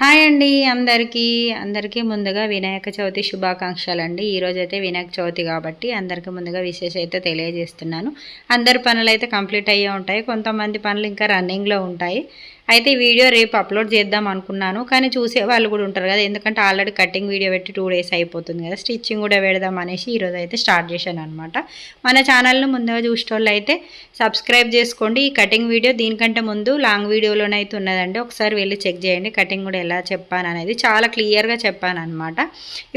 Hi అండి అందరికీ అందరికీ ముందుగా వినాయక చవితి శుభాకాంక్షలు అండి ఈరోజైతే వినాయక చవితి కాబట్టి అందరికీ ముందుగా విశేష అయితే తెలియజేస్తున్నాను. అందరి పనులు అయితే కంప్లీట్ అయ్యే ఉంటాయి. కొంతమంది పనులు ఇంకా రన్నింగ్లో ఉంటాయి. అయితే ఈ వీడియో రేపు అప్లోడ్ చేద్దాం అనుకున్నాను. కానీ చూసే వాళ్ళు కూడా ఉంటారు కదా ఎందుకంటే ఆల్రెడీ కటింగ్ వీడియో పెట్టి టూ డేస్ అయిపోతుంది కదా. స్టిచ్చింగ్ కూడా పెడదాం అనేసి ఈరోజు అయితే స్టార్ట్ చేశాను అనమాట మన ఛానల్ను ముందుగా చూసేటోళ్ళు అయితే సబ్స్క్రైబ్ చేసుకోండి. ఈ కటింగ్ వీడియో దీనికంటే ముందు లాంగ్ వీడియోలోనైతే ఉన్నదండి. ఒకసారి వెళ్ళి చెక్ చేయండి కటింగ్ కూడా ఎలా చెప్పాను అనేది. చాలా క్లియర్గా చెప్పాను అనమాట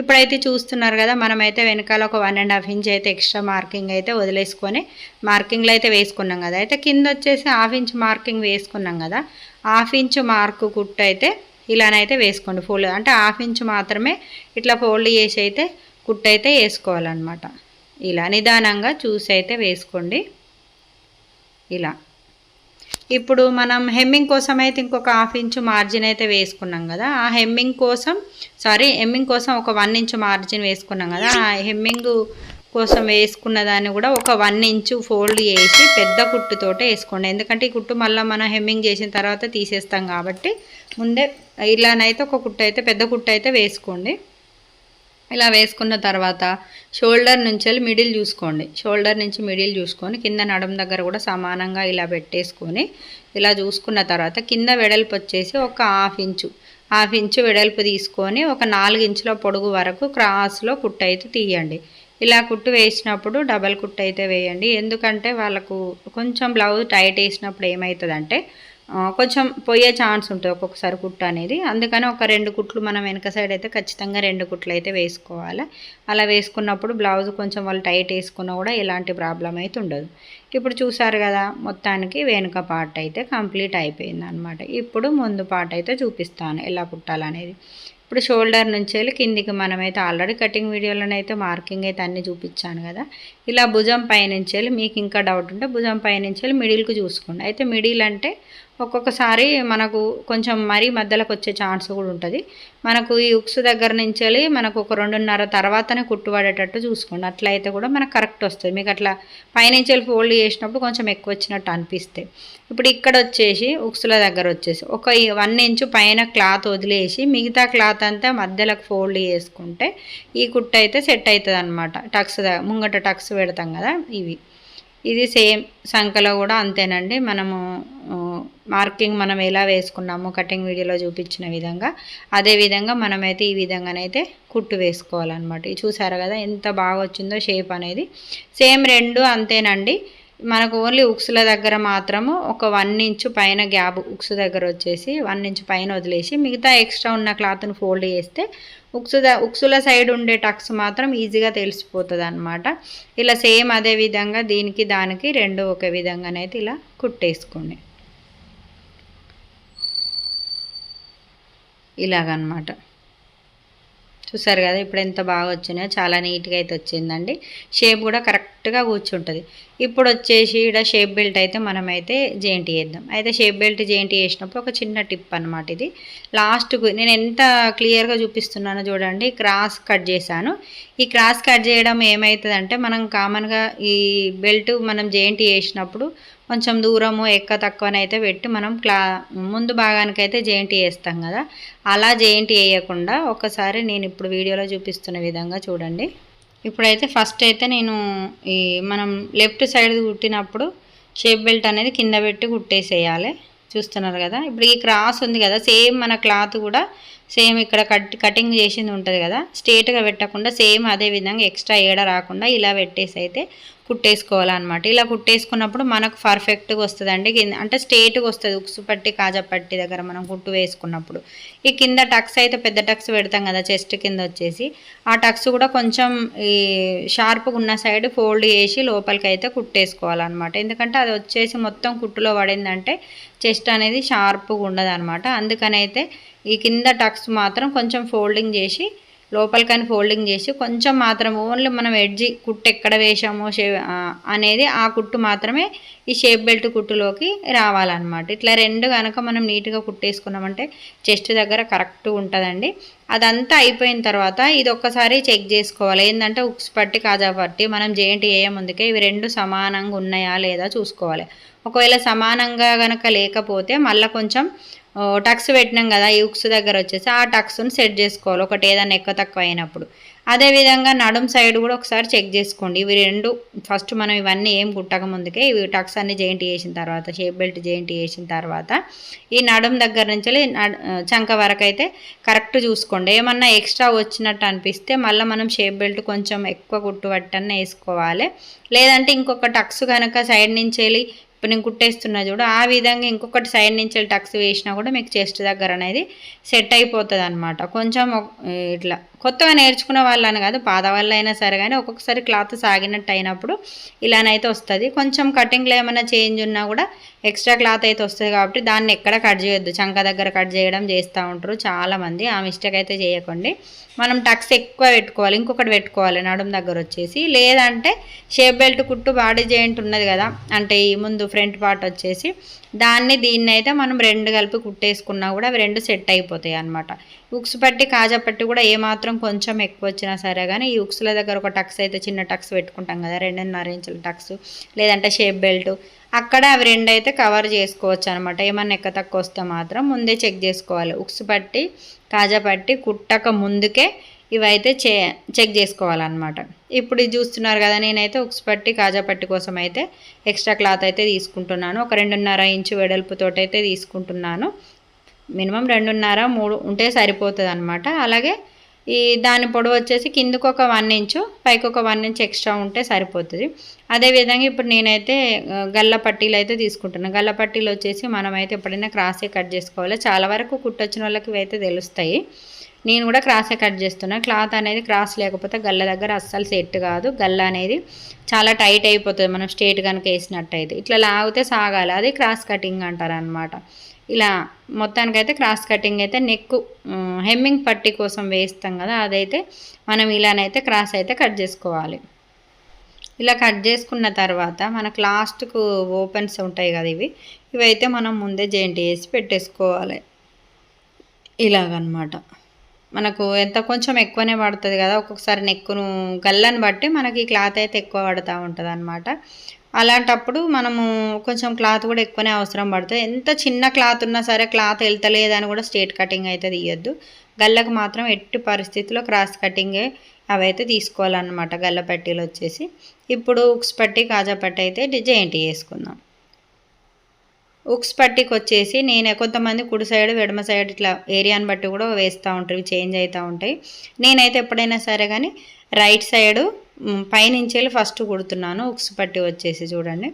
ఇప్పుడైతే చూస్తున్నారు కదా మనమైతే వెనకాల ఒక వన్ అండ్ హాఫ్ ఇంచ్ అయితే ఎక్స్ట్రా మార్కింగ్ అయితే వదిలేసుకొని మార్కింగ్లో అయితే వేసుకున్నాం కదా. అయితే కింద వచ్చేసి హాఫ్ ఇంచ్ మార్కింగ్ వేసుకున్నాం కదా. హాఫ్ ఇంచ్ మార్కు కుట్టు అయితే ఇలానైతే వేసుకోండి. ఫోల్డ్ అంటే హాఫ్ ఇంచ్ మాత్రమే ఇట్లా ఫోల్డ్ చేసి అయితే కుట్టు అయితే వేసుకోవాలన్నమాట. ఇలా నిదానంగా చూసి అయితే వేసుకోండి. ఇలా. ఇప్పుడు మనం హెమ్మింగ్ కోసం అయితే ఇంకొక హాఫ్ ఇంచు మార్జిన్ అయితే వేసుకున్నాం కదా. ఆ హెమ్మింగ్ కోసం సారీ హెమ్మింగ్ కోసం ఒక వన్ ఇంచు మార్జిన్ వేసుకున్నాం కదా. ఆ హెమ్మింగ్ కోసం వేసుకున్న దాన్ని కూడా ఒక వన్ ఇంచు ఫోల్డ్ చేసి పెద్ద కుట్టుతోటే వేసుకోండి. ఎందుకంటే ఈ కుట్టు మళ్ళీ మనం హెమ్మింగ్ చేసిన తర్వాత తీసేస్తాం కాబట్టి ముందే ఇలానైతే ఒక కుట్టు అయితే పెద్ద కుట్టు అయితే వేసుకోండి. ఇలా వేసుకున్న తర్వాత షోల్డర్ నుంచి వెళ్ళి మిడిల్ చూసుకోండి. షోల్డర్ నుంచి మిడిల్ చూసుకొని కింద నడుం దగ్గర కూడా సమానంగా ఇలా పెట్టేసుకొని ఇలా చూసుకున్న తర్వాత కింద వెడల్పు వచ్చేసి ఒక హాఫ్ ఇంచు హాఫ్ ఇంచు వెడల్పు తీసుకొని ఒక నాలుగు ఇంచుల పొడుగు వరకు క్రాస్లో కుట్టు అయితే తీయండి. ఇలా కుట్టు వేసినప్పుడు డబల్ కుట్టు అయితే వేయండి. ఎందుకంటే వాళ్ళకు కొంచెం బ్లౌజ్ టైట్ వేసినప్పుడు ఏమవుతుందంటే కొంచెం పోయే ఛాన్స్ ఉంటుంది ఒక్కొక్కసారి కుట్టు అనేది. అందుకని ఒక రెండు కుట్లు మనం వెనక సైడ్ అయితే ఖచ్చితంగా రెండు కుట్లు అయితే వేసుకోవాలి. అలా వేసుకున్నప్పుడు బ్లౌజ్ కొంచెం వాళ్ళు టైట్ వేసుకున్నా కూడా ఎలాంటి ప్రాబ్లం అయితే ఉండదు. ఇప్పుడు చూసారు కదా మొత్తానికి వెనుక పార్ట్ అయితే కంప్లీట్ అయిపోయింది అనమాట ఇప్పుడు ముందు పార్ట్ అయితే చూపిస్తాను ఎలా కుట్టాలనేది. ఇప్పుడు షోల్డర్ నుంచి వెళ్ళి కిందికి మనమైతే ఆల్రెడీ కటింగ్ వీడియోలోనైతే మార్కింగ్ అయితే అన్నీ చూపించాను కదా. ఇలా భుజం పైనుంచి వెళ్ళి మీకు ఇంకా డౌట్ ఉంటే భుజం పైనుంచి వెళ్ళి మిడిల్కి చూసుకోండి. అయితే మిడిల్ అంటే ఒక్కొక్కసారి మనకు కొంచెం మరీ మధ్యలోకి వచ్చే ఛాన్స్ కూడా ఉంటుంది. మనకు ఈ ఉక్స్ దగ్గర నుంచి వెళ్ళి మనకు ఒక రెండున్నర తర్వాతనే కుట్టుబడేటట్టు చూసుకోండి. అట్లా అయితే కూడా మనకు కరెక్ట్ వస్తుంది. మీకు అట్లా పైనుంచి వెళ్ళి ఫోల్డ్ చేసినప్పుడు కొంచెం ఎక్కువ వచ్చినట్టు అనిపిస్తే. ఇప్పుడు ఇక్కడ వచ్చేసి ఉక్సుల దగ్గర వచ్చేసి ఒక వన్ ఇంచు పైన క్లాత్ వదిలేసి మిగతా క్లాత్ అంతా మధ్యలోకి ఫోల్డ్ చేసుకుంటే ఈ కుట్టు అయితే సెట్ అవుతుంది అనమాట టక్స్ ముంగట టక్స్ పెడతాం కదా ఇవి. ఇది సేమ్ సంఖలో కూడా అంతేనండి. మనము మార్కింగ్ మనం ఎలా వేసుకున్నాము కటింగ్ వీడియోలో చూపించిన విధంగా. అదే విధంగా మనమైతే ఈ విధంగానైతే కుట్టు వేసుకోవాలన్నమాట. చూసారు కదా ఎంత బాగా వచ్చిందో షేప్ అనేది. సేమ్ రెండు అంతేనండి. మనకు ఓన్లీ ఉక్సుల దగ్గర మాత్రము ఒక వన్ ఇంచు పైన గ్యాప్ ఉక్స్ దగ్గర వచ్చేసి వన్ ఇంచు పైన వదిలేసి మిగతా ఎక్స్ట్రా ఉన్న క్లాత్ను ఫోల్డ్ చేస్తే ఉక్సు ఉక్సుల సైడ్ ఉండే టక్స్ మాత్రం ఈజీగా తెలిసిపోతుంది అనమాట ఇలా సేమ్ అదే విధంగా దీనికి దానికి రెండు ఒక విధంగానైతే ఇలా కుట్టేసుకోండి. ఇలాగనమాట చూసారు కదా ఇప్పుడు ఎంత బాగా వచ్చినాయో చాలా నీట్గా అయితే వచ్చిందండి. షేప్ కూడా కరెక్ట్గా కూర్చుంటుంది. ఇప్పుడు వచ్చేసి ఇక్కడ షేప్ బెల్ట్ అయితే మనమైతే జేంటి వేద్దాం అయితే షేప్ బెల్ట్ జేంటి వేసినప్పుడు ఒక చిన్న టిప్ అనమాట ఇది. లాస్ట్కు నేను ఎంత క్లియర్గా చూపిస్తున్నానో చూడండి. క్రాస్ కట్ చేశాను. ఈ క్రాస్ కట్ చేయడం ఏమవుతుందంటే మనం కామన్గా ఈ బెల్ట్ మనం జేంటి వేసినప్పుడు కొంచెం దూరము ఎక్క తక్కువనైతే పెట్టి. మనం క్లా ముందు భాగానికైతే జేంటి వేస్తాం కదా. అలా జేంటి వేయకుండా ఒకసారి నేను ఇప్పుడు వీడియోలో చూపిస్తున్న విధంగా చూడండి. ఇప్పుడైతే ఫస్ట్ అయితే నేను ఈ మనం లెఫ్ట్ సైడ్ కుట్టినప్పుడు షేప్ బెల్ట్ అనేది కింద పెట్టి కుట్టేసేయాలి. చూస్తున్నారు కదా. ఇప్పుడు ఈ క్రాస్ ఉంది కదా. సేమ్ మన క్లాత్ కూడా సేమ్ ఇక్కడ కట్ కటింగ్ చేసింది ఉంటుంది కదా. స్ట్రేట్గా పెట్టకుండా సేమ్ అదే విధంగా ఎక్స్ట్రా ఏడ రాకుండా ఇలా పెట్టేసి అయితే కుట్టేసుకోవాలన్నమాట. ఇలా కుట్టేసుకున్నప్పుడు మనకు పర్ఫెక్ట్గా వస్తుందండి. అంటే స్ట్రేట్గా వస్తుంది. ఉక్సు పట్టి కాజా పట్టి దగ్గర మనం కుట్టు వేసుకున్నప్పుడు. ఈ కింద టక్స్ అయితే పెద్ద టక్స్ పెడతాం కదా చెస్ట్ కింద వచ్చేసి. ఆ టక్స్ కూడా కొంచెం ఈ షార్ప్గా ఉన్న సైడ్ ఫోల్డ్ చేసి లోపలికి అయితే కుట్టేసుకోవాలన్నమాట. ఎందుకంటే అది వచ్చేసి మొత్తం కుట్టులో పడిందంటే చెస్ట్ అనేది షార్ప్గా ఉండదు అనమాట అందుకనైతే ఈ కింద టక్స్ మాత్రం కొంచెం ఫోల్డింగ్ చేసి లోపలికని ఫోల్డింగ్ చేసి కొంచెం మాత్రం ఓన్లీ మనం ఎడ్జి కుట్టు ఎక్కడ వేసామో షే అనేది ఆ కుట్టు మాత్రమే ఈ షేప్ బెల్ట్ కుట్టులోకి రావాలన్నమాట. ఇట్లా రెండు కనుక మనం నీట్గా కుట్టేసుకున్నామంటే చెస్ట్ దగ్గర కరెక్ట్ ఉంటుందండి. అదంతా అయిపోయిన తర్వాత ఇది ఒక్కసారి చెక్ చేసుకోవాలి. ఏంటంటే ఉక్స్ పట్టి కాజా పట్టి మనం జేంటి వేయముందుకే ఇవి రెండు సమానంగా ఉన్నాయా లేదా చూసుకోవాలి. ఒకవేళ సమానంగా కనుక లేకపోతే మళ్ళీ కొంచెం టక్స్ పెట్టినాం కదా ఈ ఉక్స్ దగ్గర వచ్చేసి ఆ టక్స్ని సెట్ చేసుకోవాలి ఒకటి ఏదైనా ఎక్కువ తక్కువ అయినప్పుడు. అదేవిధంగా నడుం సైడ్ కూడా ఒకసారి చెక్ చేసుకోండి. ఇవి రెండు ఫస్ట్ మనం ఇవన్నీ ఏం కుట్టక ముందుకే ఇవి టక్స్ అన్ని జాయింట్ చేసిన తర్వాత షేప్ బెల్ట్ జాయింట్ చేసిన తర్వాత ఈ నడుం దగ్గర నుంచి చంక వరకు అయితే కరెక్ట్ చూసుకోండి. ఏమన్నా ఎక్స్ట్రా వచ్చినట్టు అనిపిస్తే మళ్ళీ మనం షేప్ బెల్ట్ కొంచెం ఎక్కువ కుట్టు పట్టన్న వేసుకోవాలి. లేదంటే ఇంకొక టక్స్ కనుక సైడ్ నుంచి వెళ్ళి ఇప్పుడు నేను కుట్టేస్తున్నా చూడు ఆ విధంగా ఇంకొకటి సైడ్ నుంచి టక్స్ వేసినా కూడా మీకు చెస్ట్ దగ్గర అనేది సెట్ అయిపోతుంది అనమాట కొంచెం ఇట్లా కొత్తగా నేర్చుకున్న వాళ్ళని కాదు పాద వల్ల అయినా సరే కానీ ఒక్కొక్కసారి క్లాత్ సాగినట్టు అయినప్పుడు ఇలానైతే వస్తుంది. కొంచెం కటింగ్లో ఏమైనా చేంజ్ ఉన్నా కూడా ఎక్స్ట్రా క్లాత్ అయితే వస్తుంది కాబట్టి దాన్ని ఎక్కడ కట్ చేయొద్దు. చంక దగ్గర కట్ చేయడం చేస్తూ ఉంటారు చాలామంది ఆ మిస్టేక్ అయితే చేయకండి. మనం టక్స్ ఎక్కువ పెట్టుకోవాలి ఇంకొకటి పెట్టుకోవాలి నడుం దగ్గర వచ్చేసి. లేదంటే షేప్ బెల్ట్ కుట్టు బాడీ జాయింట్ ఉన్నది కదా అంటే ఈ ముందు ఫ్రంట్ పార్ట్ వచ్చేసి దాన్ని దీన్ని అయితే మనం రెండు కలిపి కుట్టేసుకున్నా కూడా అవి రెండు సెట్ అయిపోతాయి అనమాట ఉక్స్ పట్టి కాజా పట్టి కూడా ఏమాత్రం కొంచెం ఎక్కువ వచ్చినా సరే కానీ ఈ ఉక్స్ల దగ్గర ఒక టక్స్ అయితే చిన్న టక్స్ పెట్టుకుంటాం కదా రెండున్నర ఇంచుల టక్స్ లేదంటే షేప్ బెల్ట్ అక్కడ అవి రెండు అయితే కవర్ చేసుకోవచ్చు అనమాట ఏమన్నా ఎక్క తక్కువ వస్తే మాత్రం ముందే చెక్ చేసుకోవాలి. ఉక్స్ పట్టి కాజా పట్టి కుట్టక ముందుకే ఇవైతే చే చెక్ చేసుకోవాలన్నమాట. ఇప్పుడు ఇది చూస్తున్నారు కదా నేనైతే ఉక్స్ పట్టి కాజా పట్టి కోసం అయితే ఎక్స్ట్రా క్లాత్ అయితే తీసుకుంటున్నాను. ఒక రెండున్నర ఇంచు వెడల్పుతో అయితే తీసుకుంటున్నాను. మినిమం రెండున్నర మూడు ఉంటే సరిపోతుంది అనమాట అలాగే ఈ దాని పొడవు వచ్చేసి కిందకు ఒక వన్ ఇంచు పైకి ఒక వన్ ఇంచ్ ఎక్స్ట్రా ఉంటే సరిపోతుంది. అదేవిధంగా ఇప్పుడు నేనైతే గల్ల పట్టీలు అయితే తీసుకుంటున్నాను గల్ల పట్టీలు వచ్చేసి మనమైతే ఎప్పుడైనా క్రాసే కట్ చేసుకోవాలి. చాలా వరకు కుట్టొచ్చిన వాళ్ళకి ఇవైతే తెలుస్తాయి. నేను కూడా క్రాసే కట్ చేస్తున్నా. క్లాత్ అనేది క్రాస్ లేకపోతే గల్ల దగ్గర అస్సలు సెట్ కాదు. గల్ల అనేది చాలా టైట్ అయిపోతుంది. మనం స్ట్రేట్ కనుక వేసినట్టయితే. ఇట్లా లాగితే సాగాలి. అది క్రాస్ కటింగ్ అంటారు అనమాట ఇలా మొత్తానికైతే క్రాస్ కటింగ్ అయితే నెక్ హెమ్మింగ్ పట్టి కోసం వేస్తాం కదా. అదైతే మనం ఇలానైతే క్రాస్ అయితే కట్ చేసుకోవాలి. ఇలా కట్ చేసుకున్న తర్వాత మనకు లాస్ట్కు ఓపెన్స్ ఉంటాయి కదా ఇవి. ఇవైతే మనం ముందే జాయింట్ వేసి పెట్టేసుకోవాలి. ఇలాగనమాట మనకు ఎంత కొంచెం ఎక్కువనే పడుతుంది కదా ఒక్కొక్కసారి నెక్కును గల్లని బట్టి మనకి క్లాత్ అయితే ఎక్కువ పడుతూ ఉంటుంది అనమాట అలాంటప్పుడు మనము కొంచెం క్లాత్ కూడా ఎక్కువనే అవసరం పడుతుంది. ఎంత చిన్న క్లాత్ ఉన్నా సరే క్లాత్ వెళ్తలేదని కూడా స్ట్రేట్ కటింగ్ అయితే తీయొద్దు. గల్లకు మాత్రం ఎట్టి పరిస్థితిలో క్రాస్ కటింగే అవైతే తీసుకోవాలన్నమాట గల్ల పట్టీలు వచ్చేసి. ఇప్పుడు ఉక్స్ పట్టి కాజా పట్టి అయితే డిజైంట్ చేసుకుందాం. ఉక్స్ పట్టికి వచ్చేసి నేను కొంతమంది కుడి సైడ్ వెడమ సైడ్ ఇట్లా ఏరియాని బట్టి కూడా వేస్తూ ఉంటాయి చేంజ్ అవుతూ ఉంటాయి. నేనైతే ఎప్పుడైనా సరే కానీ రైట్ సైడు పైనుంచి వెళ్ళి ఫస్ట్ కుడుతున్నాను. ఉక్స్ పట్టి వచ్చేసి చూడండి.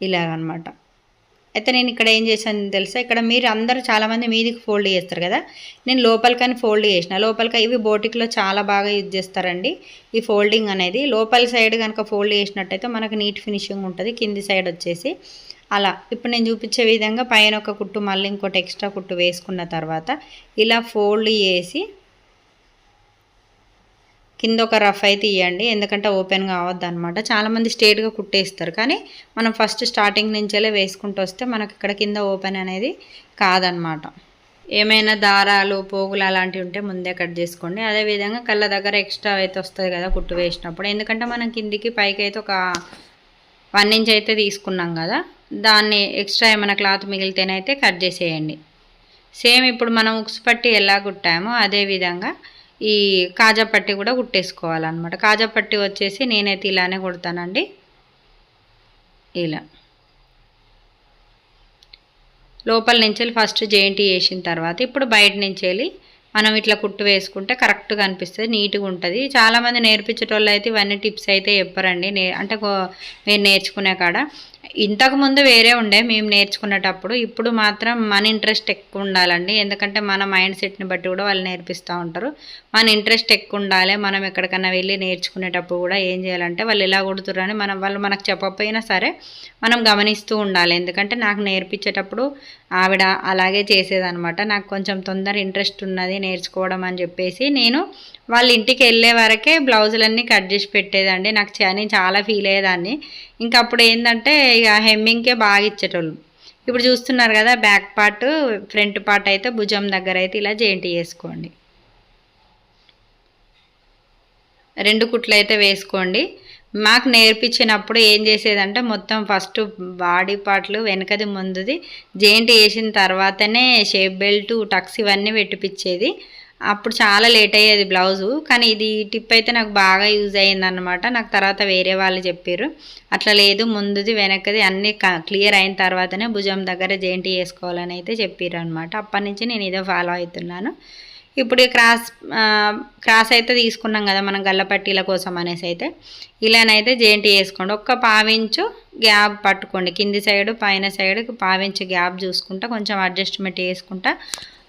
ఇలాగనమాట. అయితే నేను ఇక్కడ ఏం చేశాను తెలుసా? ఇక్కడ మీరు అందరూ చాలామంది మీదికి ఫోల్డ్ చేస్తారు కదా? నేను లోపలికని ఫోల్డ్ చేసిన. లోపలికి ఇవి బోటిక్లో చాలా బాగా యూజ్ చేస్తారండి. ఈ ఫోల్డింగ్ అనేది. లోపల సైడ్ కనుక ఫోల్డ్ చేసినట్టయితే మనకు నీట్ ఫినిషింగ్ ఉంటుంది. కింది సైడ్ వచ్చేసి అలా. ఇప్పుడు నేను చూపించే విధంగా పైన ఒక కుట్టు మళ్ళీ ఇంకోటి ఎక్స్ట్రా కుట్టు వేసుకున్న తర్వాత ఇలా ఫోల్డ్ చేసి కింద ఒక రఫ్ అయితే ఇవ్వండి ఎందుకంటే ఓపెన్గా కావద్దు అనమాట చాలామంది స్ట్రేట్గా కుట్టేస్తారు. కానీ మనం ఫస్ట్ స్టార్టింగ్ నుంచేలే వేసుకుంటూ వస్తే మనకి ఇక్కడ కింద ఓపెన్ అనేది కాదనమాట ఏమైనా దారాలు పోగులు అలాంటివి ఉంటే ముందే కట్ చేసుకోండి. అదేవిధంగా కళ్ళ దగ్గర ఎక్స్ట్రా అయితే వస్తుంది కదా కుట్టు వేసినప్పుడు. ఎందుకంటే మనం కిందికి పైకి అయితే ఒక వన్ ఇంచ్ అయితే తీసుకున్నాం కదా. దాన్ని ఎక్స్ట్రా ఏమైనా క్లాత్ మిగిలితేనైతే కట్ చేసేయండి. సేమ్ ఇప్పుడు మనం ఉక్స్ పట్టి ఎలా కుట్టామో అదేవిధంగా ఈ కాజా పట్టి కూడా కుట్టేసుకోవాలన్నమాట. కాజా పట్టి వచ్చేసి నేనైతే ఇలానే కుడతానండి. ఇలా. లోపల నుంచి వెళ్ళి ఫస్ట్ జెయింట్ వేసిన తర్వాత ఇప్పుడు బయట నుంచి వెళ్ళి మనం ఇట్లా కుట్టు వేసుకుంటే కరెక్ట్గా అనిపిస్తుంది నీట్గా ఉంటుంది. చాలామంది నేర్పించేటోళ్ళు అయితే ఇవన్నీ టిప్స్ అయితే చెప్పరండి. నే అంటే మీరు నేర్చుకునే కాడ ఇంతకుముందు వేరే ఉండే మేము నేర్చుకునేటప్పుడు. ఇప్పుడు మాత్రం మన ఇంట్రెస్ట్ ఎక్కువ ఉండాలండి. ఎందుకంటే మన మైండ్ సెట్ని బట్టి కూడా వాళ్ళు నేర్పిస్తూ ఉంటారు. మన ఇంట్రెస్ట్ ఎక్కువ ఉండాలి. మనం ఎక్కడికన్నా వెళ్ళి నేర్చుకునేటప్పుడు కూడా ఏం చేయాలంటే వాళ్ళు ఎలా కొడుతుర్రని మనం వాళ్ళు మనకు చెప్పకపోయినా సరే మనం గమనిస్తూ ఉండాలి. ఎందుకంటే నాకు నేర్పించేటప్పుడు ఆవిడ అలాగే చేసేదనమాట నాకు కొంచెం తొందర ఇంట్రెస్ట్ ఉన్నది నేర్చుకోవడం అని చెప్పేసి నేను వాళ్ళ ఇంటికి వెళ్ళే వరకే బ్లౌజులన్నీ కట్ చేసి పెట్టేదండి. నాకు నేను చాలా ఫీల్ అయ్యేదాన్ని. ఇంకా అప్పుడు ఏంటంటే ఇక హెమ్మింగ్కే బాగా ఇచ్చేటోళ్ళు. ఇప్పుడు చూస్తున్నారు కదా బ్యాక్ పార్ట్ ఫ్రంట్ పార్ట్ అయితే భుజం దగ్గర అయితే ఇలా జేంటి చేసుకోండి. రెండు కుట్లు అయితే వేసుకోండి. మాకు నేర్పించినప్పుడు ఏం చేసేదంటే మొత్తం ఫస్ట్ బాడీ పార్ట్లు వెనకది ముందుది జెయింట్ వేసిన తర్వాతనే షేప్ బెల్ట్ టక్స్ ఇవన్నీ పెట్టిపించేది అప్పుడు చాలా లేట్ అయ్యేది బ్లౌజు. కానీ ఇది టిప్ అయితే నాకు బాగా యూజ్ అయ్యిందనమాట నాకు తర్వాత వేరే వాళ్ళు చెప్పారు అట్లా లేదు ముందుది వెనకది అన్నీ క్లియర్ అయిన తర్వాతనే భుజం దగ్గర జెయింట్ వేసుకోవాలని అయితే చెప్పారు అనమాట అప్పటి నుంచి నేను ఇదే ఫాలో అవుతున్నాను. ఇప్పుడు క్రాస్ క్రాస్ అయితే తీసుకున్నాం కదా మనం గల్లపట్టీల కోసం అనేసి అయితే. ఇలానైతే జేంటి వేసుకోండి. ఒక్క పావించు గ్యాప్ పట్టుకోండి. కింది సైడ్ పైన సైడ్ పావించు గ్యాప్ చూసుకుంటా కొంచెం అడ్జస్ట్మెంట్ చేసుకుంటా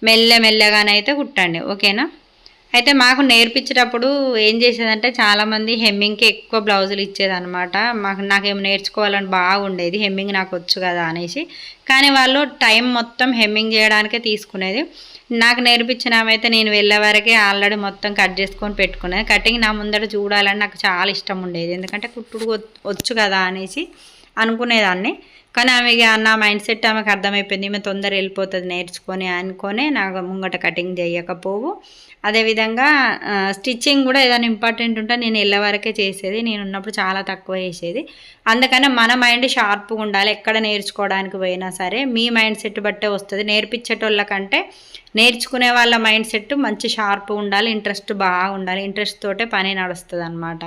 మెల్ల మెల్లగానైతే కుట్టండి. ఓకేనా? అయితే మాకు నేర్పించేటప్పుడు ఏం చేసేదంటే చాలామంది హెమ్మింగ్కి ఎక్కువ బ్లౌజులు ఇచ్చేదనమాట మాకు నాకేమో నేర్చుకోవాలని బాగుండేది. హెమ్మింగ్ నాకు వచ్చు కదా అనేసి. కానీ వాళ్ళు టైం మొత్తం హెమ్మింగ్ చేయడానికే తీసుకునేది. నాకు నేర్పించిన అయితే నేను వెళ్ళే వరకే ఆల్రెడీ మొత్తం కట్ చేసుకొని పెట్టుకునేది కటింగ్ నా ముందర చూడాలని నాకు చాలా ఇష్టం ఉండేది. ఎందుకంటే కుట్టుడు వచ్చు కదా అనేసి అనుకునేదాన్ని. కానీ ఆమె నా మైండ్ సెట్ ఆమెకు అర్థమైపోయింది. ఈమె తొందర వెళ్ళిపోతుంది నేర్చుకొని అనుకొని నాకు ముంగట కటింగ్ చేయకపోవు. అదేవిధంగా స్టిచ్చింగ్ కూడా ఏదైనా ఇంపార్టెంట్ ఉంటే నేను వెళ్ళే వరకే చేసేది. నేను ఉన్నప్పుడు చాలా తక్కువ చేసేది. అందుకనే మన మైండ్ షార్ప్గా ఉండాలి. ఎక్కడ నేర్చుకోవడానికి పోయినా సరే మీ మైండ్ సెట్ బట్టే వస్తుంది. నేర్పించేటోళ్ళకంటే నేర్చుకునే వాళ్ళ మైండ్ సెట్ మంచి షార్ప్ ఉండాలి. ఇంట్రెస్ట్ బాగా ఉండాలి. ఇంట్రెస్ట్ తోటే పని నడుస్తుంది అనమాట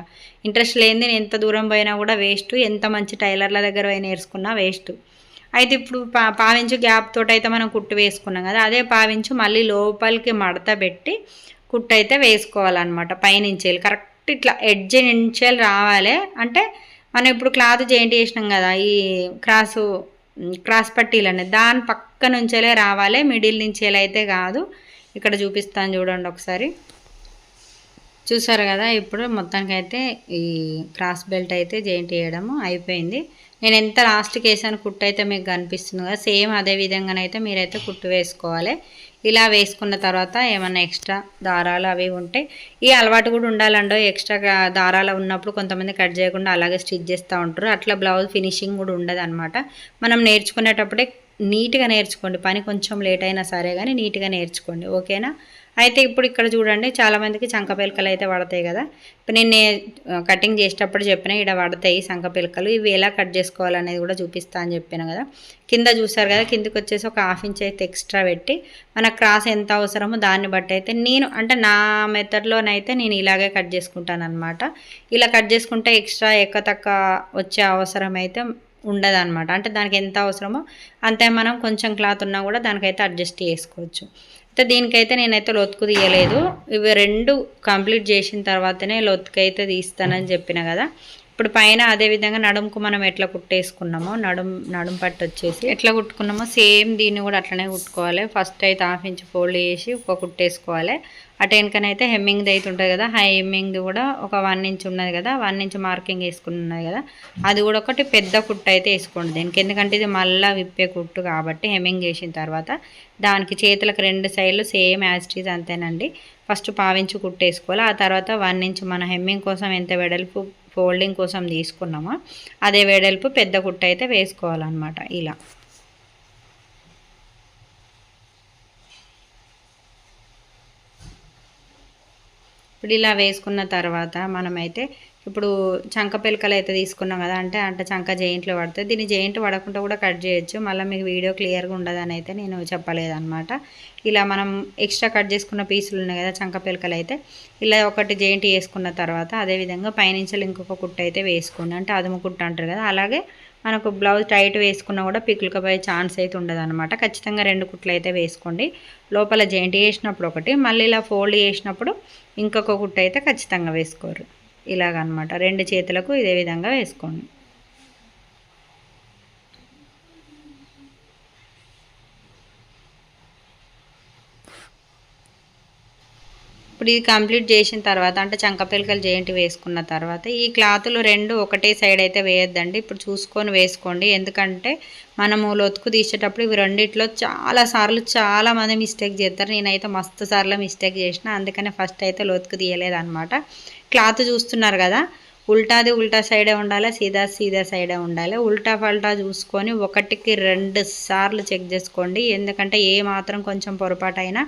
ఇంట్రెస్ట్ లేనిది నేను ఎంత దూరం పోయినా కూడా వేస్ట్. ఎంత మంచి టైలర్ల దగ్గర పోయి నేర్చుకున్నా వేస్ట్. అయితే ఇప్పుడు పా పావించు గ్యాప్ తోటి అయితే మనం కుట్టు వేసుకున్నాం కదా అదే పావించు మళ్ళీ లోపలికి మడత పెట్టి కుట్టు అయితే వేసుకోవాలన్నమాట పైనుంచి కరెక్ట్ ఇట్లా ఎడ్జ్ నుంచేలు రావాలి. అంటే మనం ఇప్పుడు క్లాత్ జాయింట్ చేసినాం కదా ఈ క్రాసు క్రాస్ పట్టీలు అనేది దాని పక్క నుంచేలే రావాలి మిడిల్ నుంచేలైతే అయితే కాదు. ఇక్కడ చూపిస్తాను చూడండి ఒకసారి. చూసారు కదా ఇప్పుడు మొత్తానికైతే ఈ క్రాస్ బెల్ట్ అయితే జాయింట్ చేయడము అయిపోయింది. నేను ఎంత లాస్ట్కి వేసాను కుట్టు అయితే మీకు కనిపిస్తుంది కదా సేమ్ అదే విధంగానైతే మీరైతే కుట్టు వేసుకోవాలి. ఇలా వేసుకున్న తర్వాత ఏమన్నా ఎక్స్ట్రా దారాలు అవి ఉంటే ఈ అలవాటు కూడా ఉండాలండో. ఎక్స్ట్రా దారాలు ఉన్నప్పుడు కొంతమంది కట్ చేయకుండా అలాగే స్టిచ్ చేస్తూ ఉంటారు. అట్లా బ్లౌజ్ ఫినిషింగ్ కూడా ఉండదు మనం నేర్చుకునేటప్పుడే నీట్గా నేర్చుకోండి. పని కొంచెం లేట్ అయినా సరే కానీ నీట్గా నేర్చుకోండి. ఓకేనా? అయితే ఇప్పుడు ఇక్కడ చూడండి చాలామందికి చంక పిలకలు అయితే పడతాయి కదా. ఇప్పుడు నేను కటింగ్ చేసేటప్పుడు చెప్పిన ఇక్కడ పడతాయి శంఖ పిలకలు. ఇవి ఎలా కట్ చేసుకోవాలనేది కూడా చూపిస్తా అని చెప్పాను కదా. కింద చూసారు కదా కిందకి వచ్చేసి ఒక హాఫ్ ఇంచ్ అయితే ఎక్స్ట్రా పెట్టి మన క్రాస్ ఎంత అవసరమో దాన్ని బట్టి అయితే నేను అంటే నా మెథడ్లోనైతే నేను ఇలాగే కట్ చేసుకుంటాను అనమాట ఇలా కట్ చేసుకుంటే ఎక్స్ట్రా ఎక్క తక్క వచ్చే అవసరం అయితే ఉండదన్నమాట. అంటే దానికి ఎంత అవసరమో అంతే మనం కొంచెం క్లాత్ ఉన్నా కూడా దానికైతే అడ్జస్ట్ చేసుకోవచ్చు. అయితే దీనికైతే నేనైతే లొత్తుకు తీయలేదు. ఇవి రెండు కంప్లీట్ చేసిన తర్వాతనే లొత్తుకైతే తీస్తానని చెప్పిన కదా. ఇప్పుడు పైన అదే విధంగా నడుముకు మనం ఎట్లా కుట్టేసుకున్నామో నడుం నడుం పట్టు వచ్చేసి ఎట్లా కుట్టుకున్నామో సేమ్ దీన్ని కూడా అట్లనే కుట్టుకోవాలి. ఫస్ట్ అయితే హాఫ్ ఇంచ్ ఫోల్డ్ చేసి ఒక కుట్టేసుకోవాలి. అటు వెనకనైతే హెమ్మింగ్ది అయితే ఉంటుంది కదా హై హెమ్మింగ్ది కూడా ఒక వన్ ఇంచ్ ఉన్నది కదా వన్ ఇంచ్ మార్కింగ్ వేసుకుని ఉన్నది కదా అది కూడా ఒకటి పెద్ద కుట్టు అయితే వేసుకోండి దీనికి. ఎందుకంటే ఇది మళ్ళీ విప్పే కుట్టు కాబట్టి హెమ్మింగ్ చేసిన తర్వాత దానికి చేతులకు రెండు సైడ్లు సేమ్ యాజిటీస్ అంతేనండి. ఫస్ట్ పావించి కుట్టేసుకోవాలి. ఆ తర్వాత వన్ ఇంచ్ మన హెమ్మింగ్ కోసం ఎంత వెడల్పు ఫోల్డింగ్ కోసం తీసుకున్నామో? అదే వెడల్పు పెద్ద కుట్ట అయితే వేసుకోవాలన్నమాట ఇలా. ఇప్పుడు ఇలా వేసుకున్న తర్వాత మనమైతే ఇప్పుడు చంక పిలకలు అయితే తీసుకున్నాం కదా అంటే అంటే చంక జెయింట్లో పడుతుంది దీన్ని జెయింట్ పడకుండా కూడా కట్ చేయొచ్చు. మళ్ళీ మీకు వీడియో క్లియర్గా ఉండదని అయితే నేను చెప్పలేదన్నమాట. ఇలా మనం ఎక్స్ట్రా కట్ చేసుకున్న పీసులు ఉన్నాయి కదా చంక పిలకలు అయితే. ఇలా ఒకటి జెయింట్ వేసుకున్న తర్వాత అదేవిధంగా పైనుంచి ఇంకొక కుట్ట అయితే వేసుకోండి. అంటే అదుము కుట్ట అంటారు కదా అలాగే మనకు బ్లౌజ్ టైట్ వేసుకున్నా కూడా పిక్కులకపోయే ఛాన్స్ అయితే ఉండదన్నమాట. ఖచ్చితంగా రెండు కుట్లు అయితే వేసుకోండి. లోపల జెయింట్ వేసినప్పుడు ఒకటి మళ్ళీ ఇలా ఫోల్డ్ చేసినప్పుడు ఇంకొక కుట్ట అయితే ఖచ్చితంగా వేసుకోరు. ఇలాగనమాట. రెండు చేతులకు ఇదే విధంగా వేసుకోండి. ఇప్పుడు ఇది కంప్లీట్ చేసిన తర్వాత అంటే చంకపిలకలు జేంటి వేసుకున్న తర్వాత ఈ క్లాతులు రెండు ఒకటే సైడ్ అయితే వేయొద్దండి. ఇప్పుడు చూసుకొని వేసుకోండి. ఎందుకంటే మనము లొతుకు తీసేటప్పుడు ఇవి రెండిట్లో చాలా సార్లు మిస్టేక్ చేస్తారు. నేనైతే మస్తు సార్లు మిస్టేక్ చేసిన అందుకనే ఫస్ట్ అయితే లొతుకు తీయలేదన్నమాట క్లాత్ చూస్తున్నారు కదా ఉల్టాది ఉల్టా సైడే ఉండాలి సీదా సీదా సైడే ఉండాలి? ఉల్టా ఫల్టా చూసుకొని ఒకటికి రెండు సార్లు చెక్ చేసుకోండి. ఎందుకంటే ఏ మాత్రం కొంచెం పొరపాటైనా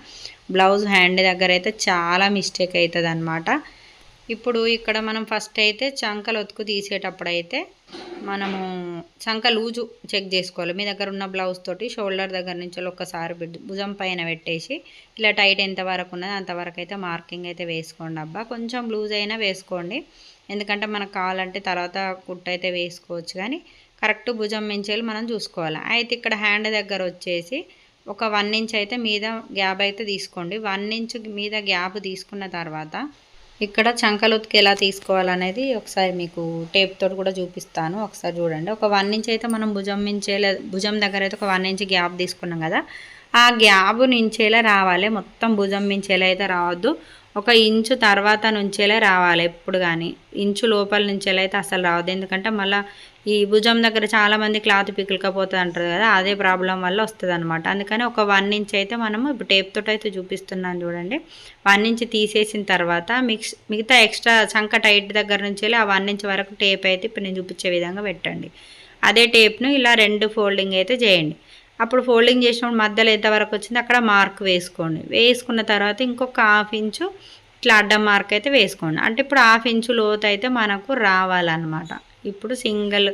బ్లౌజ్ హ్యాండ్ దగ్గర అయితే చాలా మిస్టేక్ అవుతుంది ఇప్పుడు ఇక్కడ మనం ఫస్ట్ అయితే చంకలు ఒతుకు తీసేటప్పుడు అయితే మనము చంక లూజు చెక్ చేసుకోవాలి. మీ దగ్గర ఉన్న బ్లౌజ్ తోటి షోల్డర్ దగ్గర నుంచి ఒక్కసారి భుజం పైన పెట్టేసి ఇలా టైట్ ఎంతవరకు ఉన్నది అంతవరకు అయితే మార్కింగ్ అయితే వేసుకోండి అబ్బా. కొంచెం లూజ్ అయినా వేసుకోండి. ఎందుకంటే మనకు కావాలంటే తర్వాత కుట్టు అయితే వేసుకోవచ్చు కానీ కరెక్ట్ భుజం మించేలు మనం చూసుకోవాలి. అయితే ఇక్కడ హ్యాండ్ దగ్గర వచ్చేసి ఒక వన్ ఇంచ్ అయితే మీద గ్యాప్ అయితే తీసుకోండి. వన్ ఇంచ్ మీద గ్యాప్ తీసుకున్న తర్వాత ఇక్కడ చంకలుత్కి ఎలా తీసుకోవాలనేది ఒకసారి మీకు టేప్ తోటి కూడా చూపిస్తాను. ఒకసారి చూడండి. ఒక వన్ ఇంచ్ అయితే మనం భుజం మించేలా భుజం దగ్గర అయితే ఒక వన్ ఇంచ్ గ్యాప్ తీసుకున్నాం కదా. ఆ గ్యాప్ నుంచేలా రావాలి. మొత్తం భుజం మించేలా అయితే రావద్దు. ఒక ఇంచు తర్వాత నుంచేలే రావాలి ఎప్పుడు కానీ ఇంచు లోపల నుంచేలా అయితే అసలు రావద్దు. ఎందుకంటే మళ్ళీ ఈ భుజం దగ్గర చాలామంది క్లాత్ పికిలికపోతుంది అంటారు కదా అదే ప్రాబ్లం వల్ల వస్తుంది అనమాట అందుకని ఒక వన్ ఇంచ్ అయితే మనము ఇప్పుడు టేప్ తోటి అయితే చూపిస్తున్నాను చూడండి. వన్ ఇంచ్ తీసేసిన తర్వాత మిక్స్ మిగతా ఎక్స్ట్రా చంక టైట్ దగ్గర నుంచి ఆ వన్ ఇంచ్ వరకు టేప్ అయితే ఇప్పుడు నేను చూపించే విధంగా పెట్టండి. అదే టేప్ను ఇలా రెండు ఫోల్డింగ్ అయితే చేయండి. అప్పుడు ఫోల్డింగ్ చేసినప్పుడు మధ్యలో ఎంతవరకు వచ్చింది అక్కడ మార్క్ వేసుకోండి. వేసుకున్న తర్వాత ఇంకొక హాఫ్ ఇంచు ఇట్లా అడ్డం మార్క్ అయితే వేసుకోండి. అంటే ఇప్పుడు హాఫ్ ఇంచు లోతు అయితే మనకు రావాలన్నమాట. ఇప్పుడు సింగిల్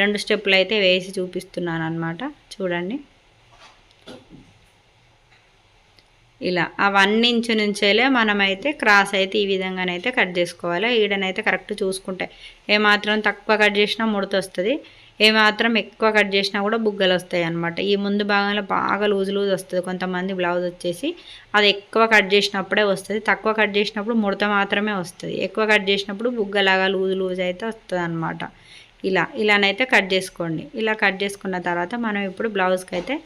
రెండు స్టెప్పులు అయితే వేసి చూపిస్తున్నాను అనమాట చూడండి. ఇలా ఆ వన్ ఇంచు నుంచేలే మనమైతే క్రాస్ అయితే ఈ విధంగానైతే కట్ చేసుకోవాలి. ఈడనైతే కరెక్ట్ చూసుకుంటే ఏమాత్రం తక్కువ కట్ చేసినా ముడత వస్తుంది ఏమాత్రం ఎక్కువ కట్ చేసినా కూడా బుగ్గలు వస్తాయి అనమాట ఈ ముందు భాగంలో బాగా లూజ్ లూజ్ వస్తుంది. కొంతమంది బ్లౌజ్ వచ్చేసి అది ఎక్కువ కట్ చేసినప్పుడే వస్తుంది. తక్కువ కట్ చేసినప్పుడు ముడత మాత్రమే వస్తుంది. ఎక్కువ కట్ చేసినప్పుడు బుగ్గలాగా లూజ్ లూజ్ అయితే వస్తుంది అనమాట ఇలా ఇలానైతే కట్ చేసుకోండి. ఇలా కట్ చేసుకున్న తర్వాత మనం ఇప్పుడు బ్లౌజ్కి అయితే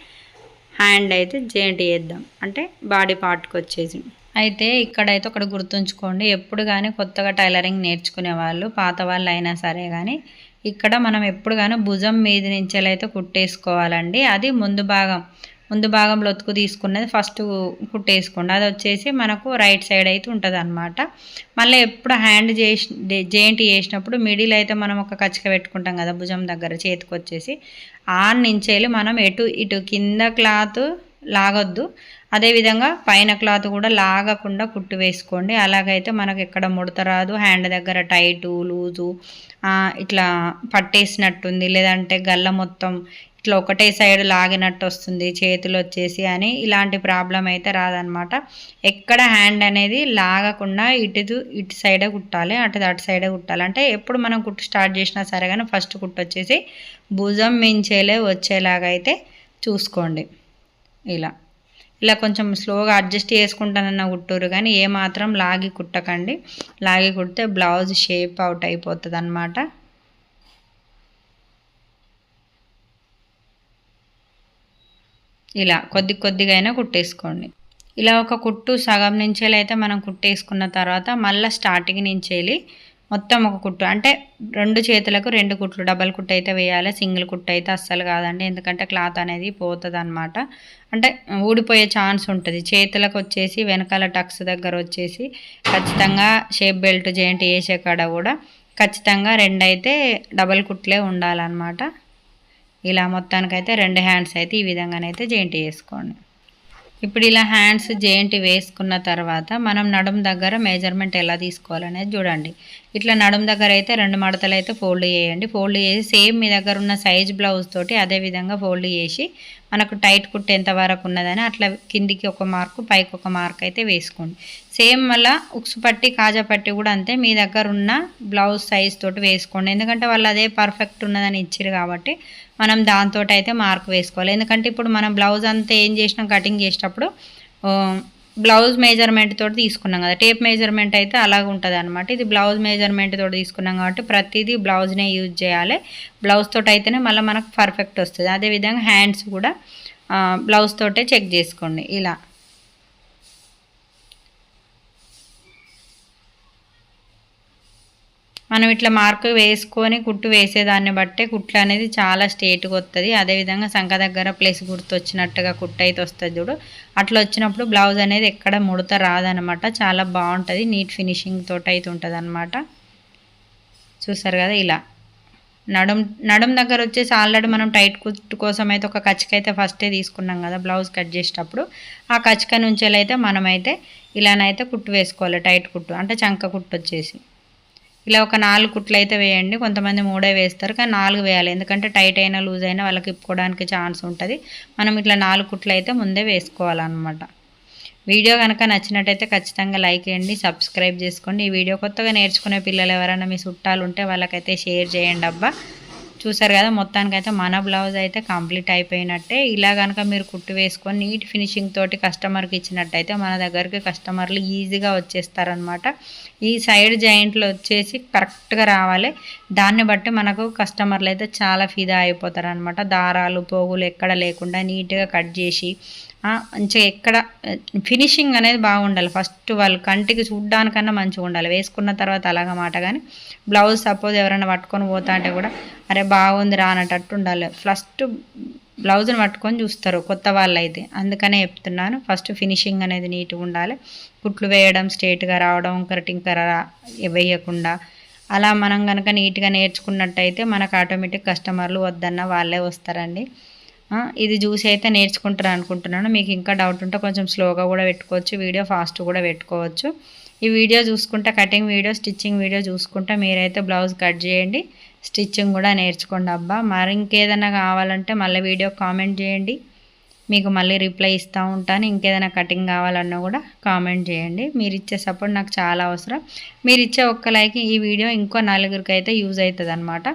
హ్యాండ్ అయితే జాయింట్ చేద్దాం. అంటే బాడీ పార్ట్కి వచ్చేసి అయితే ఇక్కడైతే ఒకటి గుర్తుంచుకోండి. ఎప్పుడు కానీ కొత్తగా టైలరింగ్ నేర్చుకునే వాళ్ళు పాత వాళ్ళు అయినా సరే కానీ ఇక్కడ మనం ఎప్పుడు కానీ భుజం మీద నుంచి అయితే కుట్టేసుకోవాలండి. అది ముందు భాగం. ముందు భాగంలో ఒత్తుకు తీసుకున్నది ఫస్ట్ కుట్టేసుకోండి. అది వచ్చేసి మనకు రైట్ సైడ్ అయితే ఉంటుంది అనమాట మళ్ళీ ఎప్పుడు హ్యాండ్ చేసి జేంటి చేసినప్పుడు మిడిల్ అయితే మనం ఒక కచ్చిక పెట్టుకుంటాం కదా భుజం దగ్గర చేతికి వచ్చేసి ఆ నుంచి మనం ఎటు ఇటు కింద క్లాత్ లాగొద్దు. అదేవిధంగా పైన క్లాత్ కూడా లాగకుండా కుట్టు వేసుకోండి. అలాగైతే మనకు ఎక్కడ ముడత రాదు. హ్యాండ్ దగ్గర టైటు లూజు ఇట్లా పట్టేసినట్టుంది. లేదంటే గల్ల మొత్తం ఇట్లా ఒకటే సైడ్ లాగినట్టు వస్తుంది. చేతులు వచ్చేసి అని ఇలాంటి ప్రాబ్లం అయితే రాదనమాట ఎక్కడ హ్యాండ్ అనేది లాగకుండా ఇటు ఇటు సైడే కుట్టాలి అటు అటు సైడే కుట్టాలి. అంటే ఎప్పుడు మనం కుట్టు స్టార్ట్ చేసినా సరే కానీ ఫస్ట్ కుట్టు వచ్చేసి భుజం మించేలే వచ్చేలాగా అయితే చూసుకోండి. ఇలా. ఇలా కొంచెం స్లోగా అడ్జస్ట్ చేసుకుంటానన్న కుట్టూరు కానీ ఏమాత్రం లాగి కుట్టకండి. లాగి కుడితే బ్లౌజ్ షేప్ అవుట్ అయిపోతుంది అనమాట ఇలా కొద్ది కొద్దిగా అయినా కుట్టేసుకోండి. ఇలా ఒక కుట్టు సగం నుంచేలైతే అయితే మనం కుట్టేసుకున్న తర్వాత మళ్ళీ స్టార్టింగ్ నుంచేలి మొత్తం ఒక కుట్టు. అంటే రెండు చేతులకు రెండు కుట్లు. డబల్ కుట్టు అయితే వేయాలి సింగిల్ కుట్టు అయితే అస్సలు కాదండి. ఎందుకంటే క్లాత్ అనేది పోతుంది అనమాట అంటే ఊడిపోయే ఛాన్స్ ఉంటుంది. చేతులకు వచ్చేసి వెనకాల టక్స్ దగ్గర వచ్చేసి ఖచ్చితంగా షేప్ బెల్ట్ జాయింట్ వేసే కాడ కూడా ఖచ్చితంగా రెండైతే డబల్ కుట్లే ఉండాలన్నమాట. ఇలా మొత్తానికైతే రెండు హ్యాండ్స్ అయితే ఈ విధంగానైతే జాయింట్ చేసుకోండి. ఇప్పుడు ఇలా హ్యాండ్స్ జెయింట్ వేసుకున్న తర్వాత మనం నడుం దగ్గర మెజర్మెంట్ ఎలా తీసుకోవాలనేది చూడండి. ఇట్లా నడుం దగ్గర అయితే రెండు మడతలు అయితే ఫోల్డ్ చేయండి. ఫోల్డ్ చేసి సేమ్ మీ దగ్గర ఉన్న సైజ్ బ్లౌజ్ తోటి అదే విధంగా ఫోల్డ్ చేసి మనకు టైట్ కుట్టు ఎంత వరకు ఉన్నదని అట్లా కిందికి ఒక మార్కు పైకి ఒక మార్క్ అయితే వేసుకోండి. సేమ్ మళ్ళీ ఉక్స్ పట్టి కాజా పట్టి కూడా అంతే. మీ దగ్గర ఉన్న బ్లౌజ్ సైజ్ తోటి వేసుకోండి. ఎందుకంటే వాళ్ళు అదే పర్ఫెక్ట్ ఉన్నదని ఇచ్చారు కాబట్టి మనం దాంతో అయితే మార్క్ వేసుకోవాలి. ఎందుకంటే ఇప్పుడు మనం బ్లౌజ్ అంతా ఏం చేసినాం కటింగ్ చేసేటప్పుడు బ్లౌజ్ మెజర్మెంట్ తోటి తీసుకున్నాం కదా. టేప్ మెజర్మెంట్ అయితే అలాగ ఉంటుంది అనమాట ఇది బ్లౌజ్ మెజర్మెంట్ తోటి తీసుకున్నాం కాబట్టి ప్రతిదీ బ్లౌజ్నే యూజ్ చేయాలి. బ్లౌజ్ తోటి అయితేనే మళ్ళీ మనకు పర్ఫెక్ట్ వస్తుంది. అదేవిధంగా హ్యాండ్స్ కూడా బ్లౌజ్ తోటే చెక్ చేసుకోండి. ఇలా. మనం ఇట్లా మార్క్ వేసుకొని కుట్టు వేసేదాన్ని బట్టే కుట్లు అనేది చాలా స్ట్రేట్గా వస్తుంది అదేవిధంగా సంఖ దగ్గర ప్లేస్ గుర్తు వచ్చినట్టుగా కుట్టు అయితే వస్తుంది చూడు. అట్లా వచ్చినప్పుడు బ్లౌజ్ అనేది ఎక్కడ ముడత రాదనమాట. చాలా బాగుంటుంది. నీట్ ఫినిషింగ్ తోటి అయితే ఉంటుంది అనమాట చూసారు కదా ఇలా. నడుం నడుం దగ్గర వచ్చేసి ఆల్రెడీ మనం టైట్ కుట్టు కోసం అయితే ఒక కచ్చిక అయితే ఫస్టే తీసుకున్నాం కదా బ్లౌజ్ కట్ చేసేటప్పుడు. ఆ కచ్చిక నుంచి అయితే మనమైతే ఇలానైతే కుట్టు వేసుకోవాలి. టైట్ కుట్టు అంటే చంక కుట్టు వచ్చేసి. ఇలా ఒక నాలుగు కుట్లు అయితే వేయండి. కొంతమంది మూడే వేస్తారు కానీ నాలుగు వేయాలి. ఎందుకంటే టైట్ అయినా లూజ్ అయినా వాళ్ళకి ఇప్పుకోవడానికి ఛాన్స్ ఉంటుంది. మనం ఇట్లా నాలుగు కుట్లు అయితే ముందే వేసుకోవాలన్నమాట. వీడియో కనుక నచ్చినట్టయితే ఖచ్చితంగా లైక్ చేయండి సబ్స్క్రైబ్ చేసుకోండి. ఈ వీడియో కొత్తగా నేర్చుకునే పిల్లలు ఎవరైనా మీ చుట్టాలు ఉంటే వాళ్ళకైతే షేర్ చేయండి అబ్బా. చూసారు కదా మొత్తానికైతే మన బ్లౌజ్ అయితే కంప్లీట్ అయిపోయినట్టే. ఇలా కనుక మీరు కుట్టు వేసుకొని నీట్ ఫినిషింగ్ తోటి కస్టమర్కి ఇచ్చినట్టయితే మన దగ్గరికి కస్టమర్లు ఈజీగా వచ్చేస్తారనమాట ఈ సైడ్ జాయింట్లు వచ్చేసి కరెక్ట్గా రావాలి. దాన్ని బట్టి మనకు కస్టమర్లు అయితే చాలా ఫిదా అయిపోతారనమాట దారాలు పోగులు ఎక్కడ లేకుండా నీట్గా కట్ చేసి మంచిగా ఎక్కడ ఫినిషింగ్ అనేది బాగుండాలి. ఫస్ట్ వాళ్ళు కంటికి చూడ్డానికన్నా మంచిగా ఉండాలి. వేసుకున్న తర్వాత అలాగ మాట కానీ బ్లౌజ్ సపోజ్ ఎవరైనా పట్టుకొని పోతా అంటే కూడా అరే బాగుంది రా ఉండాలి. ఫస్ట్ బ్లౌజ్ని పట్టుకొని చూస్తారు కొత్త వాళ్ళు అయితే అందుకనే చెప్తున్నాను ఫస్ట్ ఫినిషింగ్ అనేది నీట్గా ఉండాలి. కుట్లు వేయడం స్ట్రేట్గా రావడం కరెక్టింగ్ కర వేయకుండా అలా మనం కనుక నీట్గా నేర్చుకున్నట్టయితే మనకు ఆటోమేటిక్ కస్టమర్లు వద్దన్న వాళ్ళే వస్తారండి. ఇది చూసి అయితే నేర్చుకుంటారు అనుకుంటున్నాను. మీకు ఇంకా డౌట్ ఉంటే కొంచెం స్లోగా కూడా పెట్టుకోవచ్చు వీడియో ఫాస్ట్ కూడా పెట్టుకోవచ్చు. ఈ వీడియో చూసుకుంటే కటింగ్ వీడియో స్టిచ్చింగ్ వీడియో చూసుకుంటే మీరైతే బ్లౌజ్ కట్ చేయండి. స్టిచ్చింగ్ కూడా నేర్చుకోండి అబ్బా. మరి ఇంకేదైనా కావాలంటే మళ్ళీ వీడియో కామెంట్ చేయండి. మీకు మళ్ళీ రిప్లై ఇస్తూ ఉంటాను. ఇంకేదైనా కటింగ్ కావాలన్నా కూడా కామెంట్ చేయండి. మీరు ఇచ్చే సపోర్ట్ నాకు చాలా అవసరం. మీరు ఇచ్చే ఒక్క లైక్ ఈ వీడియో ఇంకో నలుగురికి అయితే యూజ్ అవుతుంది అనమాట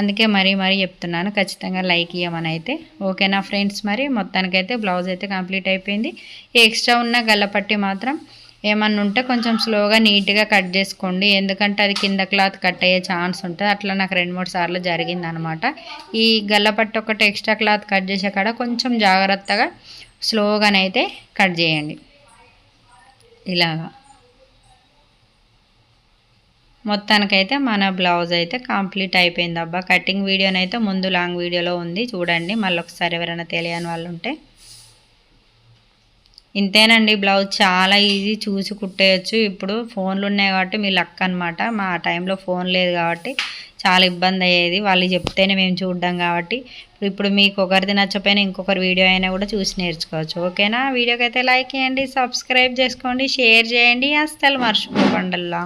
అందుకే మరీ మరీ చెప్తున్నాను. ఖచ్చితంగా లైక్ ఇవ్వమని అయితే ఓకేనా ఫ్రెండ్స్ మరి? మొత్తానికైతే బ్లౌజ్ అయితే కంప్లీట్ అయిపోయింది. ఎక్స్ట్రా ఉన్న గల్లపట్టి మాత్రం ఏమన్నా ఉంటే కొంచెం స్లోగా నీట్గా కట్ చేసుకోండి. ఎందుకంటే అది కింద క్లాత్ కట్ అయ్యే ఛాన్స్ ఉంటుంది. అట్లా నాకు రెండు మూడు సార్లు జరిగింది అనమాట ఈ గల్లపట్టు ఒకటి ఎక్స్ట్రా క్లాత్ కట్ చేసే కాడ కొంచెం జాగ్రత్తగా స్లోగానైతే కట్ చేయండి. ఇలాగా. మొత్తానికైతే మన బ్లౌజ్ అయితే కంప్లీట్ అయిపోయింది అబ్బా కటింగ్ వీడియోనైతే ముందు లాంగ్ వీడియోలో ఉంది. చూడండి. మళ్ళీ ఒకసారి ఎవరైనా తెలియని వాళ్ళు ఉంటే ఇంతేనండి బ్లౌజ్ చాలా ఈజీ చూసి కుట్టేయచ్చు. ఇప్పుడు ఫోన్లు ఉన్నాయి కాబట్టి మీ లక్ అనమాట మా టైంలో ఫోన్ లేదు కాబట్టి చాలా ఇబ్బంది అయ్యేది. వాళ్ళు చెప్తేనే మేము చూడ్డం కాబట్టి. ఇప్పుడు మీకు ఒకరిది నచ్చపోయినా ఇంకొకరి వీడియో అయినా కూడా చూసి నేర్చుకోవచ్చు. ఓకేనా? వీడియోకి అయితే లైక్ చేయండి సబ్స్క్రైబ్ చేసుకోండి షేర్ చేయండి. అస్సలు మర్చిపోకుండా